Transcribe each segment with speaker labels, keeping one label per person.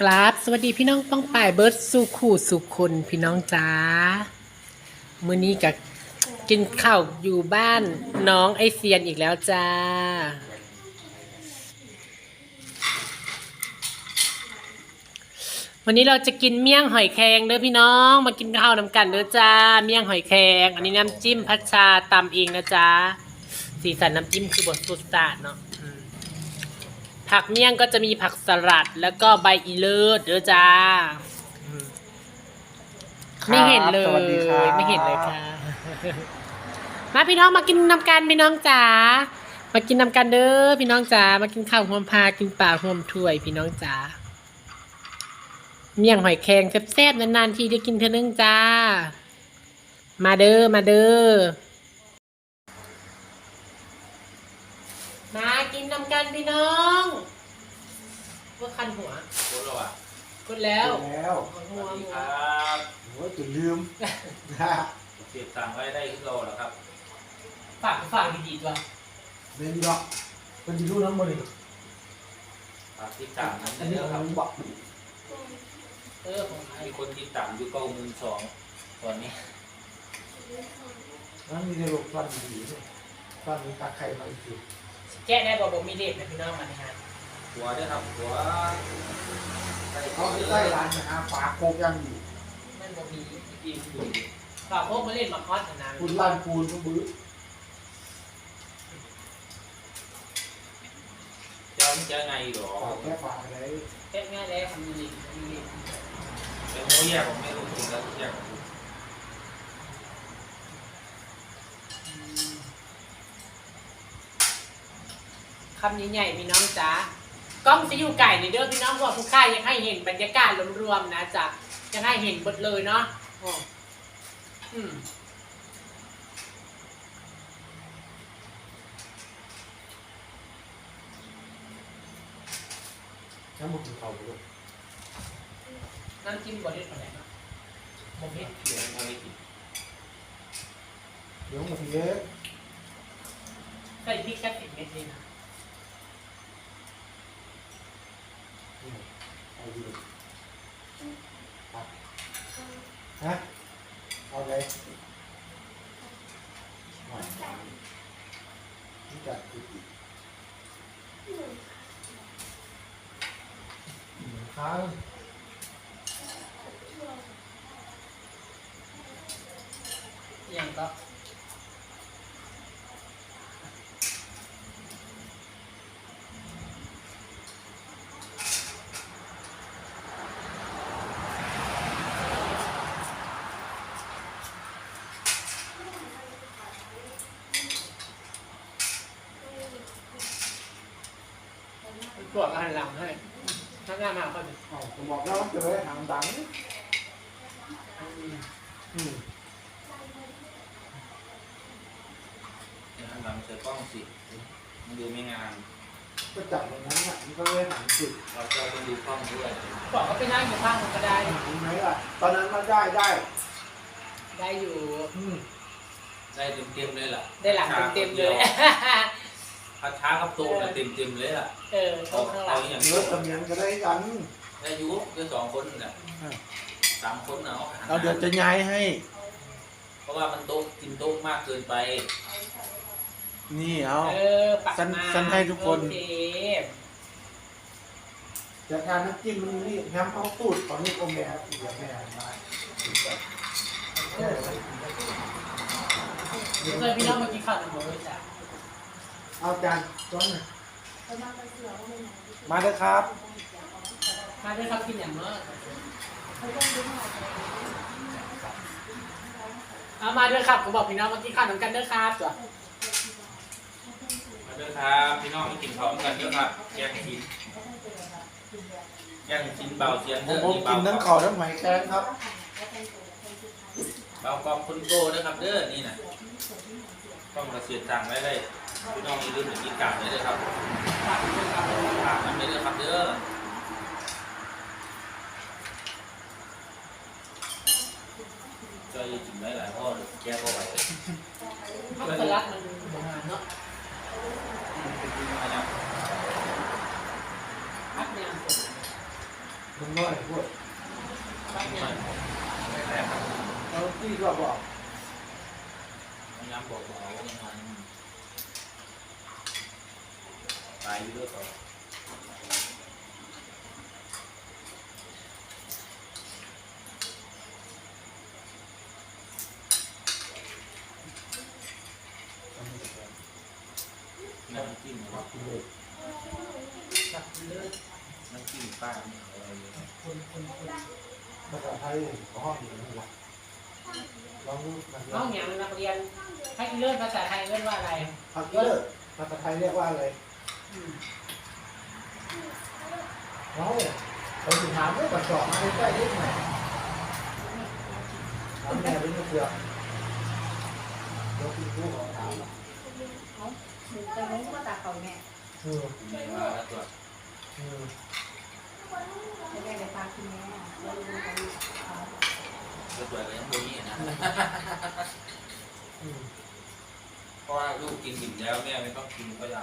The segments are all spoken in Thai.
Speaker 1: กราบสวัสดีพี่น้องป้องป่ายเบิร์ดสู่ขู่สู่คนพี่น้องจ้ามื้อนี้กับกินข้าวอยู่บ้านน้องไอเซียนอีกแล้วจ้า วันนี้เราจะกินเมี่ยงหอยแครงเด้อพี่น้องมากินข้าวน้ำกันเด้อจ้า เมี่ยงหอยแครงอันนี้น้ำจิ้มพัชชาตำเองนะจ๊ะสีสันน้ำจิ้มคือบทสุดสาดเนาะ ผักเมี่ยงก็จะมีผักสลัดแล้วก็ใบอีเลิศเด้อจ้าอืมไม่เห็นเลย
Speaker 2: สวัสดีครับ
Speaker 1: ไม่เห็นเลยค่ะ มาพี่น้องมากินน้ำกันพี่น้องจ๋ามากินน้ำกันเด้อพี่น้องจ๋ามากินข้าวห่วมพากินปลาห่วมถ้วยพี่น้องจ๋าเมี่ยงหอยแครงแซ่บๆนานๆทีได้กินเท่านึงจ้า มาเด้อมาเด้อ มากินน้ำกันพี่น้องว่าคันหัว
Speaker 3: รถเราอะ
Speaker 1: กดแล้ว
Speaker 2: แล้ว
Speaker 1: หัว
Speaker 3: ส
Speaker 1: หัว
Speaker 3: วัสดี
Speaker 1: หั
Speaker 3: ควรับ
Speaker 2: โอ้ยจะลืม
Speaker 3: เสียบตังค์ไว้ได้ที่เราเหรอครับ
Speaker 1: ฝากฝากดีๆตัว
Speaker 2: เล่นดอกเป็นที่รู้น้ำมันเลย
Speaker 3: ฝากติดตามนั้น
Speaker 2: อันนี้
Speaker 3: นะค
Speaker 2: ข
Speaker 3: รั
Speaker 2: อบงบอก
Speaker 1: เออของใคร
Speaker 3: มีคนติดตามอยู่เก้าหมื่นสองตอนนี้
Speaker 2: นั่นมีในโรงฟันดีเนี่ยฟันมีตาไข่มาอีกที
Speaker 1: แก้ได้บอกบอกมีเด็กนะพี่น้องมาในงาน
Speaker 3: หัวด้วยครับหัวใส่
Speaker 2: เขา
Speaker 3: เขา
Speaker 2: ไป
Speaker 3: เล
Speaker 2: ใต้
Speaker 3: ย
Speaker 2: ร้านนะฮะฝาโคกยังอยู่
Speaker 1: นั่นบอกมี
Speaker 3: กินอยู่
Speaker 1: ฝากพวกมาเล่นมาคอสนะ
Speaker 2: คุณล้านปูนก็บื้อ
Speaker 3: เจ้ามันจะไงหรอ
Speaker 2: ฝาแค่ฝาอะไร
Speaker 1: แก้ง่ายเลยทำดีๆทำดี
Speaker 3: เป็นโมแยกผมไม่รู้จริงแล้วแยกผม
Speaker 1: คำใหญ่ๆพี่น้องจ๋ากล้องจะอยู่ไก่ในเด้อพี่น้องเพราะว่าผู้ค่ายยังให้เห็นบรรยากาศรวมๆนะจ๊ะยังให้เห็นหมดเลยเนาะอ๋ออืม
Speaker 2: น้ำมันกินเขาไปเลย
Speaker 1: น้ำจิ้มบอดี้อะไรเนาะบอดี้
Speaker 3: เดี๋ยวมันไม่กิน
Speaker 2: เดี๋ยวมาทีเอ๊ะ
Speaker 1: ใส่พริกแค่สิบเม็ดนี่นะ
Speaker 2: เอาดีฮะเอา ติดค้าง
Speaker 1: อย่างก็ตรวจอาหารหลังให้ถ้าหน้ามาก็จะ
Speaker 2: อ๋อผมบอกแล้วจะไปหางดังอืม
Speaker 3: เดี๋ยวหลังเจอกล้องสิมันดูไม่งาม
Speaker 2: ก็จับอย่างนั้นอะมันก็เลยหางจุด
Speaker 3: เราจะต้องดูกล้องด้วย
Speaker 1: บอกก็ไปนั่งอยู่ข้างมันก็ได้
Speaker 2: เห็นไหมล่ะ ตอนนั้นมันได้ได้
Speaker 1: ได้อยู่
Speaker 2: อืม
Speaker 3: ได้เต็มเต็มๆเลยล่ะ
Speaker 1: ได้หลังเต็มๆเลย
Speaker 3: พัดช้ากับโต๊ะเต็มเต็มๆเลยล่ะ
Speaker 1: เออโต๊ะข้างหลั
Speaker 3: เอา
Speaker 1: ง
Speaker 3: อย่าง
Speaker 2: เนื้
Speaker 3: นี้
Speaker 2: อตะเมียนก็ได้กัน
Speaker 3: ได้อยุแค่สองคนน่ะสามคนเอา
Speaker 2: เราเดี๋ยวจะย้ายให้
Speaker 3: เพราะว่ามันโต๊ะกินโต๊ะมากเกินไป
Speaker 2: นี่เอา
Speaker 1: เออปัก
Speaker 2: สั้น
Speaker 1: มา
Speaker 2: สั้นให้ทุกคน
Speaker 1: โอเค
Speaker 2: จะทานน้ำจิ้มมันนี่แฮมเอาตูดตอนนี้ก็แม่เดี๋ยวแม่มา
Speaker 1: เดี๋ยวเคยพี่น้องมากินข้าวหนึ่งมื้อจ้ะ
Speaker 2: เอาจานจ้อนหน่อยมาเลยครับ
Speaker 1: มาด้วยครับกินอย่างเมื่อเอามาด้วยครับผมบอกพี่น้องมากินข้าวหนึ่งกันเด้อครับจ้ะ
Speaker 3: มาเด้อครับพี่น้องมากินพร้อมกันเด้อครับแยกกินแยกกินเบาเสียง
Speaker 2: ผ
Speaker 3: เด้
Speaker 2: ม
Speaker 3: อ
Speaker 2: ผม
Speaker 3: นี่
Speaker 2: กิ
Speaker 3: เบาน
Speaker 2: ทั้งข้าวทั้งไหมแกงครับ
Speaker 3: เบากรอบคนโก้เด้อครับเด้อนี่น่ะต้องกระเสียตังค์ไว้เลยพี่ น้องย่าลืมเหมือนกินกาบไว้เลยครับ
Speaker 1: กด้วยครับ
Speaker 3: มันไว้เลยครับเด้อจอยกินไว้หลายพ่อแก้ก็ไหว
Speaker 1: มักสลัดมันโบราณเนาะ
Speaker 3: อันนี้
Speaker 1: พักเนี่ย
Speaker 2: มันน้อยพวก
Speaker 1: ปักเนี่ย
Speaker 3: แตกครับ
Speaker 2: เราที่ก็บอก
Speaker 3: พยายามบอกบอกเอาว่ามันตายอยู่ด้วยต่อน้ำจิ้ม
Speaker 2: ครับกินเลย
Speaker 1: ปักเลย
Speaker 3: น้ำจิ้มป้าเนี่ยอะไรอย่างเงี้ย
Speaker 1: คนคนคน
Speaker 2: ภาษาไทยห้องอยู่นี่แหละลองดูนะค
Speaker 1: ห้
Speaker 2: รั
Speaker 1: อบงอย่างนักเรียนให้เลื่อนภาษาไทยเลื่อนว่าอะไร
Speaker 2: ผักเยอะภาษาไทยเรียกว่าอะไร
Speaker 1: อืม
Speaker 2: เราเราถามว่าประกอบมาใกล้ๆนิดหน่อยทำแม่เป็นมะเขือเราคุณครูขอถาม
Speaker 4: หนูจะรู้ว่าตาเขาแม่
Speaker 2: เออ
Speaker 3: ไม่ว่าแล้วตัว
Speaker 2: เออ
Speaker 4: จะได้ไปตาคุณแม่แล้วรู้กันเขา
Speaker 3: ตัวตัวก็ยังโดนนี่นะ
Speaker 2: อืม
Speaker 3: เพราะว่าลูกกินอิ่มแล้วแม่ไม่ต้องกินก็ได้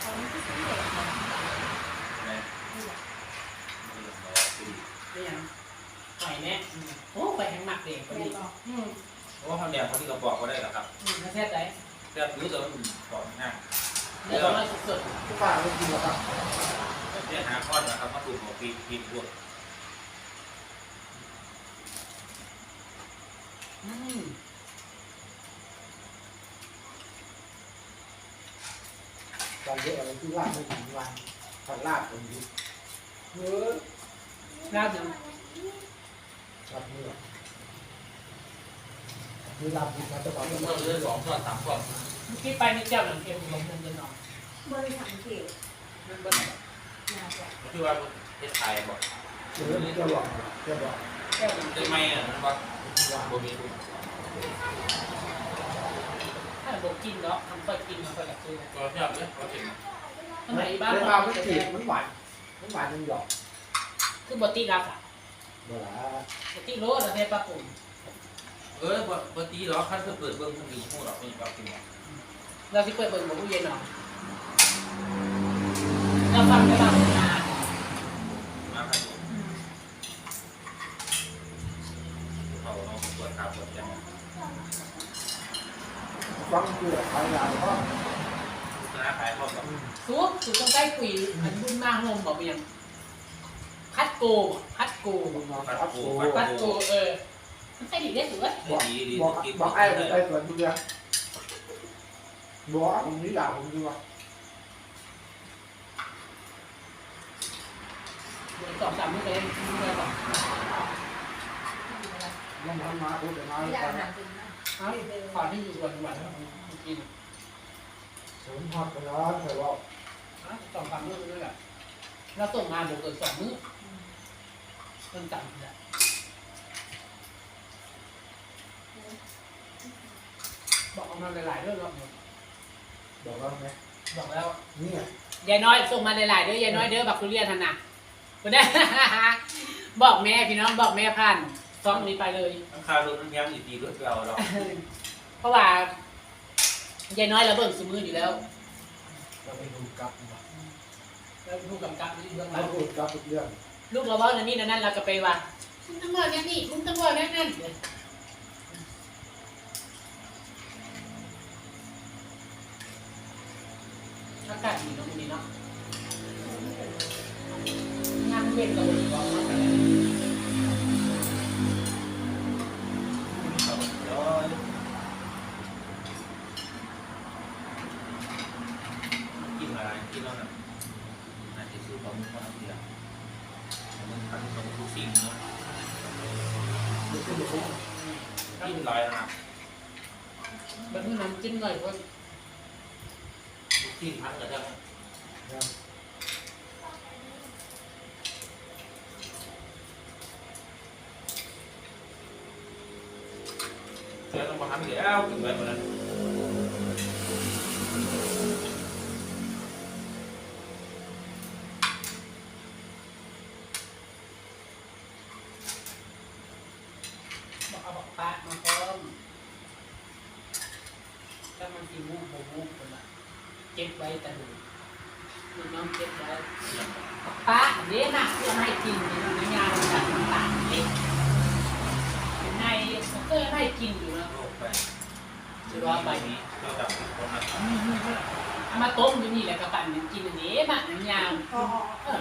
Speaker 4: เขา ไม่ได้ซื้อเด็ก
Speaker 3: แม่
Speaker 4: ไม่อยาก
Speaker 3: ไม่ต้องรอตี
Speaker 1: นี่ยังหอยแน่อืมโอ้ไปแห้งหมักเด็กพอ
Speaker 4: แม่
Speaker 1: ดี
Speaker 4: บอก
Speaker 1: อืม
Speaker 3: เพราะว่าเขาแดงเขาที่กระบอกก็ได้หรอครับ
Speaker 1: อืมถ้าแซ่บใจ
Speaker 3: แต่รู้แต่ว่ามันบอกง่าย
Speaker 1: เดี๋ยวเรามาสด
Speaker 2: ผู้ป้าไม่กินหรอกครับ
Speaker 3: เนี่ยหาข้อนนะครับมาถูกหัวปีปีพวก
Speaker 1: ๆอืม
Speaker 2: ตอนเยอะอะไรที่ลาบไม่ถึงวันผัดลาบคนนี้เออ
Speaker 1: ลาบยัง
Speaker 2: ลาบเนื้อมีลาบดิบนะจะบอก
Speaker 3: เมื่
Speaker 2: ว่า
Speaker 3: อเลือสองข้อนสามข้อน
Speaker 1: ที่ไปนี่เจ้าหนังเค็มลงเงินเดือนนอน
Speaker 4: บริษัทเกี่ยว
Speaker 1: มันเบิ้ล
Speaker 4: น่าจะ
Speaker 3: ที่ว่าเฮ็ดไทยบอก
Speaker 2: เออจะบอกจะบอก
Speaker 1: แก้วหนัง
Speaker 3: ได้ไหมอะมันว่า
Speaker 2: ว่า
Speaker 3: บ่มีทุน
Speaker 1: ถ้า บอกกินเนาะทำค่อยกินมันค่อยอยากซื้อนะ
Speaker 3: ก็ชอบเนี่ยก็เห็น
Speaker 1: สมัยบ้าน
Speaker 2: เว
Speaker 1: เรา
Speaker 2: ลาไม่จีบมันหวานมันหวานมันหยอก
Speaker 1: คือบอตี้รับอะ
Speaker 2: เวลา
Speaker 1: บอตี้โรสเราเทปลาปุ่ม
Speaker 3: เออบ่บ่ตีหรอกคันเพิ่นเปิดเบิ่งเพิ่นมีฮู้ดอกเพิ่นก็กินหรอก
Speaker 1: เราที่เปิดเปิดหมูเย็นเนาะเราฟังได้บ้างนะ
Speaker 3: มาครับเขาเอาปวดขาปวดแขน
Speaker 2: ฟังคือขายยา
Speaker 3: ก็นะขายพวกับ
Speaker 1: ซุปซุปต้องใกล้คุยอันบุญมากงมบอกไปยังคัดโกคัดโก
Speaker 2: คุณนอนครับโอ้
Speaker 1: คัดโกเออมันใช่ดีได้หรือวะ
Speaker 3: ดีดี
Speaker 2: บอก
Speaker 3: กิน
Speaker 2: บอกไอ้ไอ้ส่วนทุเรียนบอกผมนี่ด่าผมดีว่า
Speaker 1: เดี๋ยวสองสามมื้อไปเล่นเมื่อก่อน
Speaker 2: ลองทำมาพูดแต่มา
Speaker 4: ไม่
Speaker 2: แล้ ว
Speaker 4: ได้
Speaker 2: กัน
Speaker 4: อาหารจริงนะ
Speaker 1: เอ้าขอที่อยู่วันวันกิน
Speaker 2: ผมทอดไปแล้วแต่ว่า
Speaker 1: สองสามมื้อนั่นแหละแล้วส่งมาบอกเกินสองมื้อเพิ่งจำได้บอกเอามาหลายๆเรื่องแล้ว
Speaker 2: บอกว่าไง
Speaker 1: บอกแล้ว
Speaker 2: นี่ไง
Speaker 1: ยายน้อยส่งมาหลายๆเด้อยายน้อยเด้อบักทุเรียนทันนะคุณได้ บอกแม่พี่น้องบอกแม่พัน ซ่องนี้ไปเลย
Speaker 3: น้ำคารถน้ำยำอีกทีรถเราเรา
Speaker 1: เพราะว่ายายน้อยเราเบิ่งสมืออยู่แล้ว
Speaker 2: เราไปดูกับ
Speaker 1: แล้วผู้กำกับนี่เบื้องหลั
Speaker 2: เรา
Speaker 1: ง
Speaker 2: พูดกับทุกเรื่อง
Speaker 1: ลูกเราเว่านั่นนี่นั่นเราก็ไปว่าคุณต้องบอกนั่นนี่คุณต้องบอกนั่นนั่นอากาศดีเนาะวันนี้เนาะงานเวียนกับวันนี้บอกมา
Speaker 3: นะต้องมาทำอีกแล้วถึงแบบนั้น
Speaker 1: บอกเอาบอกปลามาพร้อมแล้วมามันสีมูกโบมูกคนละเก็บไว้แต่ดู น้องเก็บไว้ป้าเดี๋ยวนะเพื่อให้กินในน้ำยาจากน้ำตาลเล็กในเออให้กินอยู่แล้ว
Speaker 3: โลกไป
Speaker 1: จะว่าไป
Speaker 3: นี้เราดับคนละ
Speaker 1: เอามาต้มอยู่นี่แหละกระปั่นเป็นกินอันนี้มากน้ำยา
Speaker 4: อ๋อ
Speaker 1: เออ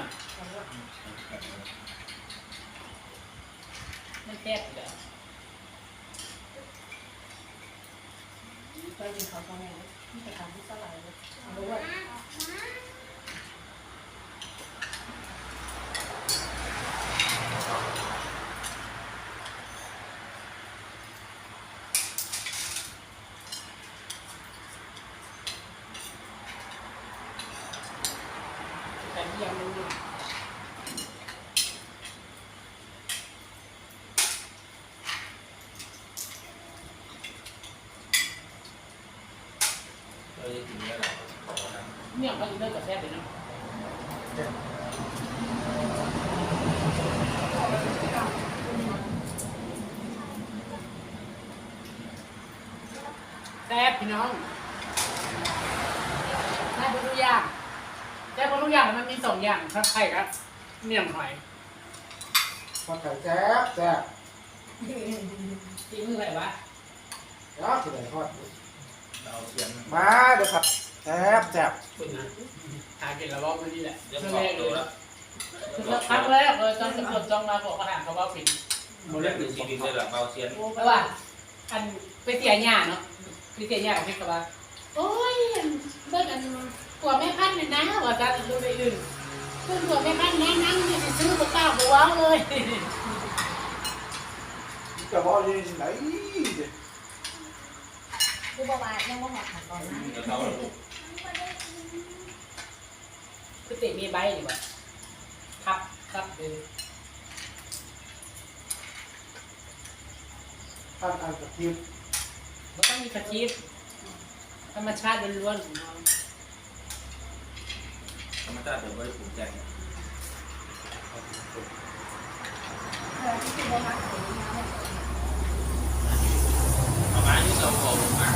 Speaker 1: ไม่แซ่บเลย
Speaker 4: ไปกินข้าวแม่ที่ไปทำที่สลายเลยเอาด้วย
Speaker 1: แต่ที่ยังไม่รู้
Speaker 3: เราจะกินได้หรอบอก ว่านั้น
Speaker 1: เนี่ยมันเลิกกับแซ่บเลยเนาะแซ่บพี่น้องได้หมดทุกอย่างได้หมดทุกอย่างแล้วมันมีสองอย่างครับไข่ครับเมี่ยงหอย
Speaker 2: พอไข่แซ่บแซ่บ
Speaker 1: ตีมืออะไรวะ
Speaker 2: แล้วสิได้ทอด
Speaker 3: เราเอาเสียง
Speaker 2: มาเดี๋ยวครับ แซ่บแซ่บ
Speaker 1: คุณนะหากินแล้วว่ามันนี่แหละ
Speaker 3: เดี๋ยว
Speaker 1: เรื่อง
Speaker 3: บอ
Speaker 1: แร
Speaker 3: ก
Speaker 1: ก
Speaker 3: ดู
Speaker 1: เลย
Speaker 3: แล้ว
Speaker 1: ครั้งแรกเลยตอนสดจองมาบอกขนาดเขาว่าผิด
Speaker 3: โมเดลคือชีวิตเลยหรอเราเสียง
Speaker 1: เพราะว่าอันไปเสียหญ้าเนาะไปเสียหญ้ากับพี่ก็ว่าโอ้ยเบิ่งอันตัวแม่พันธุ์นี่นะว่าจะดูไปอื่นเบิ่งตัวแม่พันธุ์นะนั่งนี่สิซื้อบ่กล้าบ่เว้าเลย
Speaker 2: จะบอกยังไง
Speaker 4: คือบอกว่ายังไม่หอดขันตอนนั้น
Speaker 3: กับเขา
Speaker 1: คือติมีใบนี่บ่ครับครับเออ
Speaker 2: ท่านอันกระทิบ
Speaker 1: บ่ต้องมีกระชีพธรรมชาติล้วนๆของเรา
Speaker 3: ธรรมชาติเดี๋ยวไม่ได้ปลูกแต่ง
Speaker 4: เออที่คือบอกว่าเป็นน้ำเนี่ย
Speaker 3: เอาไม้ที่เราโผล่มา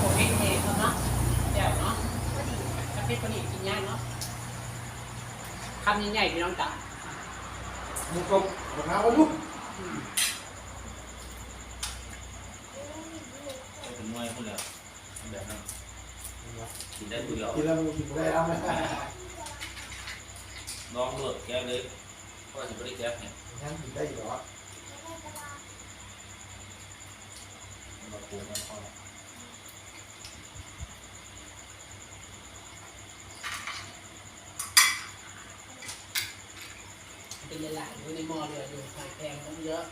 Speaker 1: ผมเองเองเนาะแจ่วเนาะ
Speaker 4: ก็ดี
Speaker 1: ถ้าเป็นคนอื่นกินยากเนาะ คำใหญ่ๆพี่น้องจ๋า
Speaker 2: มุกบกระน้ำวายุบ
Speaker 1: อืม
Speaker 3: ถึงมวยคนเดียวแบบนั้นกินได้ตัวเดียว
Speaker 2: กินแล้วมูกินไม่ได้แล้วไหม
Speaker 3: ลองเลือกแก้เลยเพราะว่าจะไม่ได้แก้เนี่ย
Speaker 2: งั้นกินได้อยู่หรอ
Speaker 3: มาปลูกมันพอ
Speaker 1: เป็นหลายๆอยู่ในหม้อเดือดอยู่ไข่แพงต้องเยอะ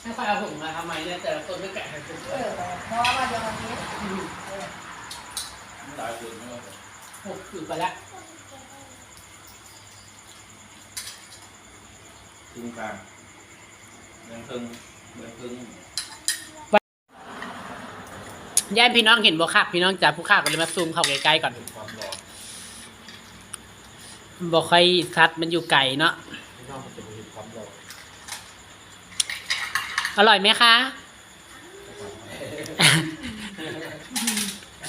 Speaker 1: ให้ค่อยเอาผงมาทำไมเนี่ยแต่ละคนไม่แกะให้คุณ
Speaker 4: เออเพราะว่าเดี๋ยววันนี้เออ
Speaker 3: ไม่ได้คือไม่ว่า
Speaker 1: หกอยู่ไปแล้ว
Speaker 3: ครึ่งกลางเบื้องครึ่งเบื้องครึ่ง
Speaker 1: ยายพี่น้องเห็นบ่ครับพี่น้องจ๋าผู้ข้าก็เลยมาซูมเข้าใกล้ๆก่อน
Speaker 3: เป็นความร้อน
Speaker 1: บ่ค่อยชัดมันอยู่ไกลเนาะ
Speaker 2: พี่น้องมันจะมีความร้อน
Speaker 1: อร่อยไหมคะ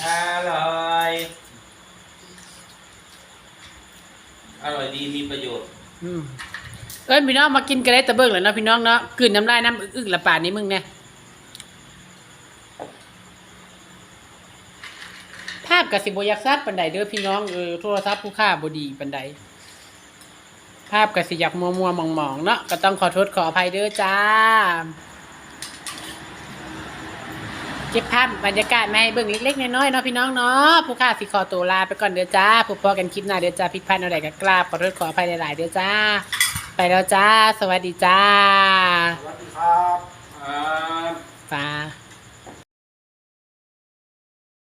Speaker 3: อร่อย อร่อยดีมีประโยชน์
Speaker 1: อืมเอ้ยพี่น้องมากินกันได้ตะเบิ่งแล้วเนาะพี่น้องเนาะกลืนน้ำลายน้ำอึกๆละป่านนี้มึงเนี่ยภาพ กับสิบอยากซัดปันใดเด้อพี่น้องเออโทรศัพท์ผู้ค่าบดีปันใดภาพกับสิอยากมัวมัวๆมองๆเนาะก็ต้องขอโทษขออภัยเด้อจ้าเก็บภาพบรรยากาศมาให้เบิ่งเล็กๆน้อยๆเนาะพี่น้องเนาะผู้ค่าสิขอตัวลาไปก่อนเด้อจ้าพบพอกันคลิปหน้าเด้อจ้าผิดพลาดอะไรก็กราบขอโทษขออภัยหลายๆเด้อจ้า ไปแล้วจ้า สวัสดีจ้า
Speaker 2: สวัสดีครับ
Speaker 3: อ่า
Speaker 1: ฟ้า